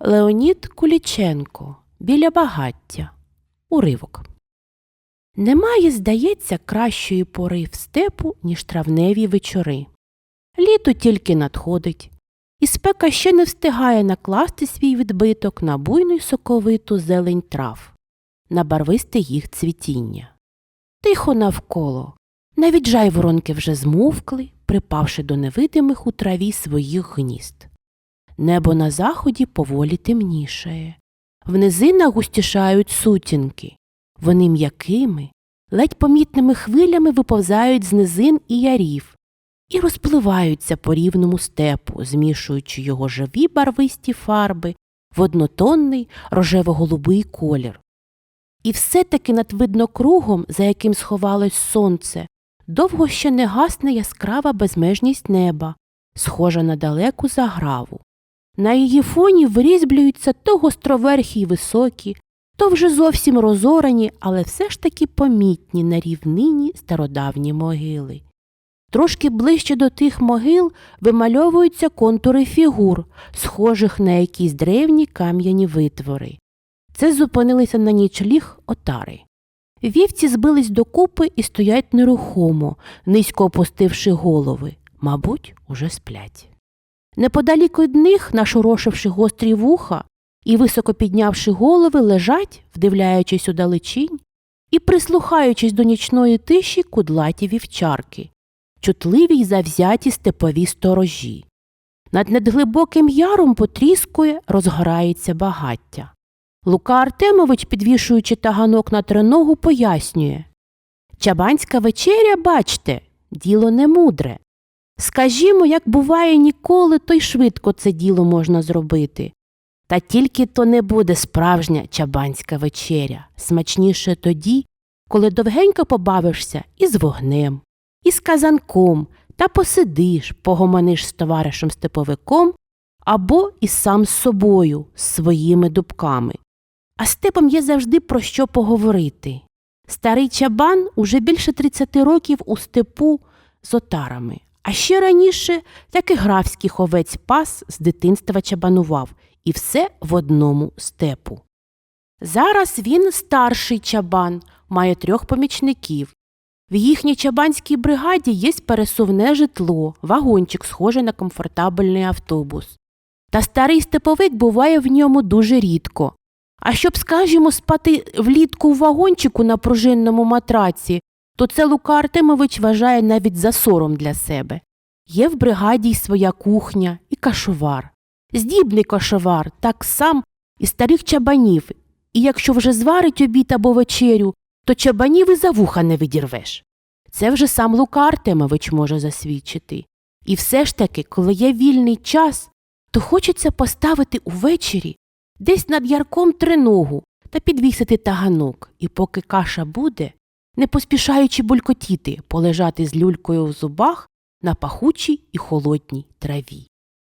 Леонід Куліченко біля багаття. Уривок. Немає, здається, кращої пори в степу, ніж травневі вечори. Літо тільки надходить, і спека ще не встигає накласти свій відбиток на буйну й соковиту зелень трав, на барвисте їх цвітіння. Тихо навколо, навіть жайворонки вже змовкли, припавши до невидимих у траві своїх гнізд. Небо на заході поволі темнішає. В низинах густішають сутінки. Вони м'якими, ледь помітними хвилями виповзають з низин і ярів і розпливаються по рівному степу, змішуючи його живі барвисті фарби в однотонний рожево-голубий колір. І все-таки над виднокругом, за яким сховалось сонце, довго ще не гасне яскрава безмежність неба, схожа на далеку заграву. На її фоні вирізблюються то гостроверхі й високі, то вже зовсім розорані, але все ж таки помітні на рівнині стародавні могили. Трошки ближче до тих могил вимальовуються контури фігур, схожих на якісь древні кам'яні витвори. Це зупинилися на нічліг отари. Вівці збились докупи і стоять нерухомо, низько опустивши голови, мабуть, уже сплять. Неподалік від них, нашорошивши гострі вуха і високо піднявши голови, лежать, вдивляючись у далечінь і прислухаючись до нічної тиші кудлаті вівчарки, чутливі й завзяті степові сторожі. Над надглибоким яром потріскує, розгорається багаття. Лука Артемович, підвішуючи таганок на треногу, пояснює Чабанська вечеря, бачте, діло не мудре. Скажімо, як буває ніколи, то й швидко це діло можна зробити. Та тільки то не буде справжня чабанська вечеря, смачніше тоді, коли довгенько побавишся із вогнем, із казанком та посидиш, погомониш з товаришем степовиком або із сам з собою, з своїми дубками. А степом є завжди про що поговорити. Старий чабан уже більше 30 років у степу з отарами. А ще раніше таки графський овець пас з дитинства чабанував, і все в одному степу. Зараз він старший чабан, має трьох помічників. В їхній чабанській бригаді є пересувне житло, вагончик, схожий на комфортабельний автобус. Та старий степовик буває в ньому дуже рідко. А щоб, скажімо, спати влітку в вагончику на пружинному матраці, то це Лука Артемович вважає навіть за сором для себе. Є в бригаді й своя кухня і кашовар. Здібний кашовар, так сам і старих чабанів, і якщо вже зварить обід або вечерю, то чабанів і за вуха не видірвеш. Це вже сам Лука Артемович може засвідчити. І все ж таки, коли є вільний час, то хочеться поставити увечері десь над ярком триногу та підвісити таганок, і поки каша буде, не поспішаючи булькотіти, полежати з люлькою в зубах на пахучій і холодній траві.